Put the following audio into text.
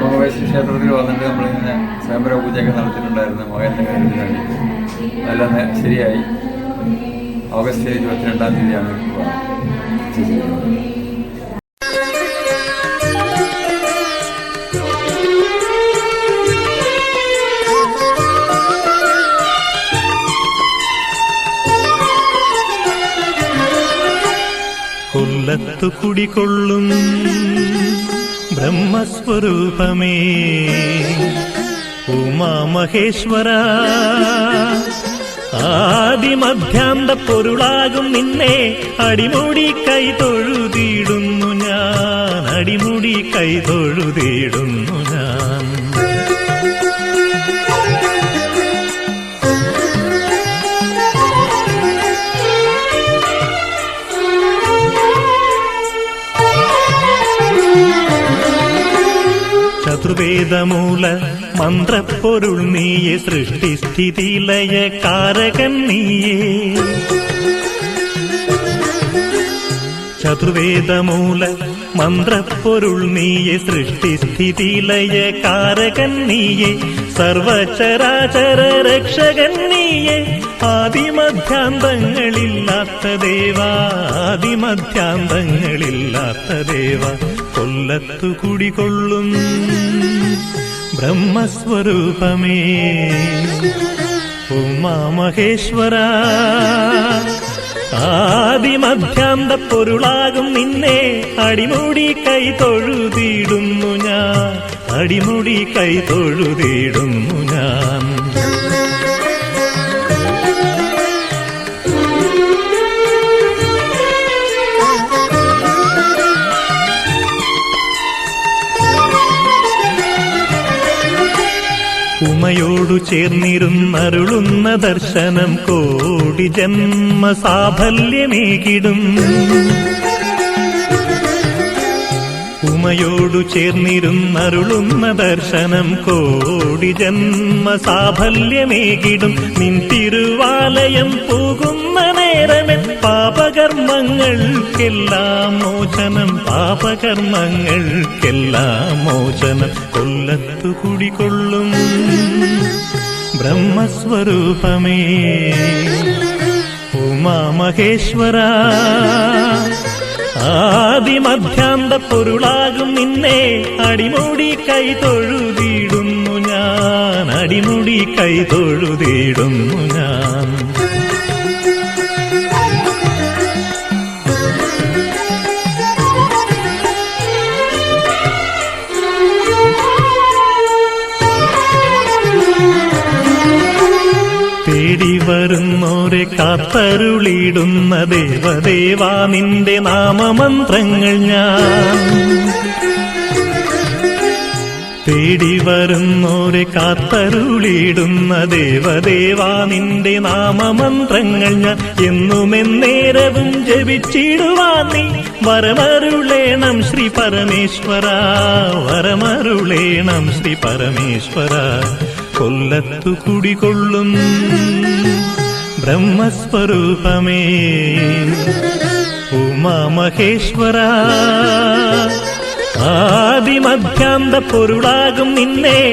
ഭഗവതി ക്ഷേത്രത്തിൽ വന്നിട്ട് നമ്മളിങ്ങനെ സ്വയംവര പൂജയൊക്കെ നടത്തിയിട്ടുണ്ടായിരുന്നു. മകന്റെ കാര്യത്തിന് വേണ്ടിയിട്ട് അതെല്ലാം ശരിയായി. ഓഗസ്റ്റ് ഇരുപത്തിരണ്ടാം തീയതിയാണ് നിശ്ചയിച്ചിരിക്കുന്നത്. കൊല്ലത്തു കുടികൊള്ളും. ബ്രഹ്മസ്വരൂപമേ. ഉമാമഹേശ്വര ആദിമധ്യാന്ത പൊരുളാകും നിന്നെ. അടിമുടി കൈ തൊഴുതിയിടുന്നു ഞാൻ. അടിമുടി കൈ തൊഴുതിയിടുന്നു ചതുർവേദമൂല മന്ത്രപ്പൊരുൾ നീയെ സൃഷ്ടിസ്ഥിതിലയ കാരകൻ നീയേ. ചതുർവേദമൂല മന്ത്രപ്പൊരുൾ നീയെ സൃഷ്ടിസ്ഥിതിലയ കാരകൻ നീയെ. സർവചരാചര രക്ഷകൻ നീയെ. ആദിമധ്യാന്തങ്ങളില്ലാത്ത ദേവ ആദിമധ്യാന്തങ്ങളില്ലാത്ത ദേവ. കൊല്ലത്തു കുടികൊള്ളും ബ്രഹ്മസ്വരൂപമേ. ഉമാമഹേശ്വര ആദിമധ്യാന്ത പൊരുളാകും നിന്നെ. അടിമുടി കൈ തൊഴുതിയിടുന്നു ഞാൻ. അടിമുടി കൈ തൊഴുതിയിടുന്നു ഉമയോടു ചേർന്നിരുന്നരുളുന്ന ദർശനം കോടി ജന്മ സാഫല്യമേകിടും ഉമയോടു ചേർന്നിരുന്നരുളുന്ന ദർശനം കോടി ജന്മ സാഫല്യമേകിടും നിൻ തിരുവാലയം പാപകർമ്മങ്ങൾക്കെല്ലാം മോചനം പാപകർമ്മങ്ങൾക്കെല്ലാം മോചനം കൊല്ലത്തു കുടികൊള്ളും. ബ്രഹ്മസ്വരൂപമേ. ഉമാമഹേശ്വര ആദിമധ്യാന്ത പൊരുളാകും നിന്നെ. അടിമുടി കൈ തൊഴുതിയിടുന്നു ഞാൻ. അടിമുടി കൈ തൊഴുതിയിടുന്നു ഞാൻ. തേടി വരുന്നോരെ കാത്തരുളിടുന്ന ദേവദേവാ നിന്റെ നാമമന്ത്രങ്ങൾ ഞാൻ. തേടി വരുന്നോരെ കാത്തരുളിടുന്ന ദേവദേവാ നിന്റെ നാമമന്ത്രങ്ങൾ ഞാൻ. എന്നുമെന്നേരവും ജപിച്ചിടുവാൻ നീ വരമരുളേണം ശ്രീ പരമേശ്വര വരമരുളേണം ശ്രീ പരമേശ്വര. കൊല്ലത്തു കുടികൊള്ളും. ബ്രഹ്മസ്വരൂപമേ. ഉമാമഹേശ്വര ആദിമധ്യാന്ത പൊരുളാകും നിന്നെ.